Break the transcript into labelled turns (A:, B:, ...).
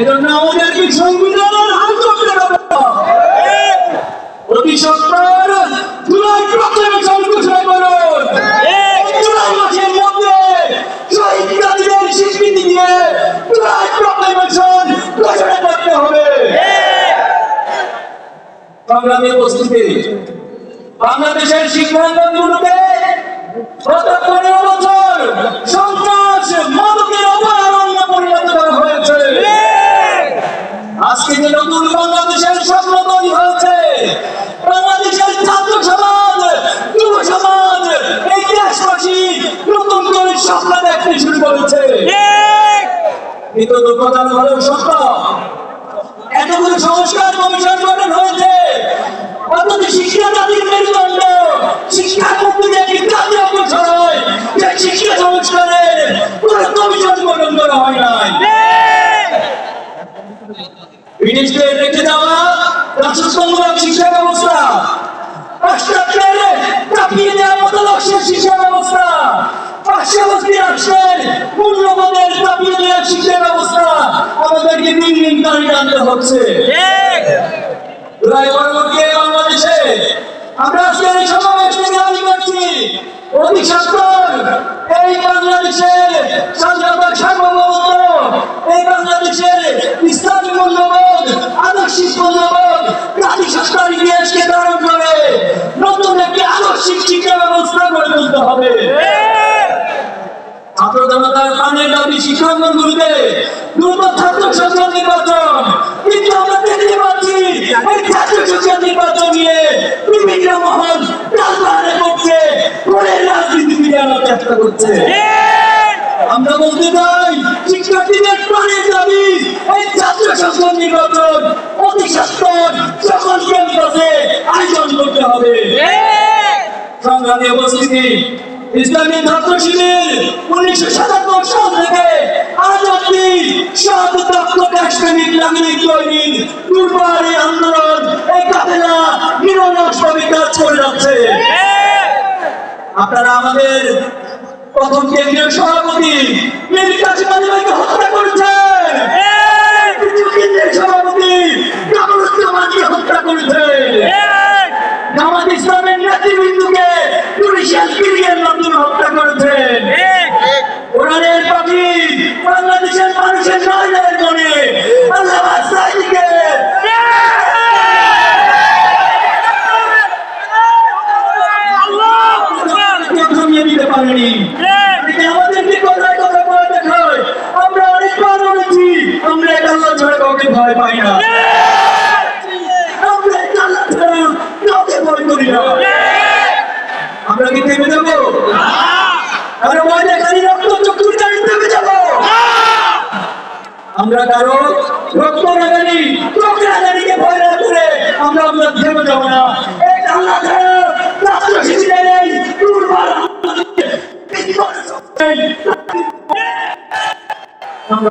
A: এজন্য আমাদেরকে সংবিধানের হাল করতে হবে? অতি সত্তর জুলাই প্রক্লেমেশন ঘোষণা করুন জুলাই মাসের মধ্যে শহীদ কাজীদের স্বীকৃতি দিয়ে জুলাই প্রক্লেমেশন ঘোষণা করতে হবে। সংগ্রামী উপস্থিতি, বাংলাদেশের শিক্ষাঙ্গনগুলোতে গত পনেরো বছর সন্ত্রাস মাদকের অভয়ারণ্য পরিণত করা হয়েছে আজকে যে নতুন বাংলাদেশের স্বপ্ন তৈরি হয়েছে বাংলাদেশের ছাত্র সমাজ যুব সমাজ এই দেশবাসী নতুন করে স্বপ্ন দেখতে শুরু করেছে কিন্তু দুঃখজনক হলেও সত্য। এতগুলো সংস্কার কমিশন গঠন হয়েছে। অথচ শিক্ষা জাতির মেরুদণ্ড। শিক্ষা মুক্তির একটি জাতীয় বিষয় যে শিক্ষা সংস্কারের কোন কমিশন গঠন করা হয় নাই। ব্রিটিশদের রেখে দেওয়া রাষ্ট্রসমূলক শিক্ষা ব্যবস্থা। পাশ্চাত্যের চাপিয়ে শিক্ষার অবস্থা ব্যবস্থা আমাদেরকে দিন দিন দাঁড়িয়ে আনতে হচ্ছে। বাংলাদেশে আমরা আজকের এই সমাবেশ থেকে দাবি করছি অতি প্রাণের দাবি শিক্ষাঙ্গনগুলিতে ছাত্র সংসদ নির্বাচন। কিন্তু আমরা দেখতে পাচ্ছি এই ছাত্র সংসদ নির্বাচন নিয়ে বিভিন্ন মহল রাজবাহারে করছে ঘরের রাজনীতি ফিরানোর চেষ্টা করছে। আমরা বলতে চাই শিক্ষার্থীদের প্রাণের দাবি এই ছাত্র সংসদ নির্বাচন অতি সত্তর সকল ক্যাম্পাসে আয়োজন করতে হবে। সংগ্রামী উপস্থিতি ইসলামী ছাত্র শিবির উনিশশো সাতাত্তর সাল থেকে আজ অব্দি নাগরিক তৈরির আন্দোলন এই কাফেলা নিরলসভাবে কাজ করে যাচ্ছে। আপনারা আমাদের প্রথম কেন্দ্রীয় সভাপতি মীর কাসিম আলী ভাইকে হত্যা করেছেন। করি না আমরা কি থেমে যাব? আমরা ভয় দেখানি রক্ত চক্ষুর জানি থেমে যাব। আমরা কারও রক্ত লাগানি চোখ লাগানিকে ভয় না করে আমরা আমরা থেমে যাব না। এক আল্লাহ রাষ্ট্র শিবিরের এই দুর্বার আমরা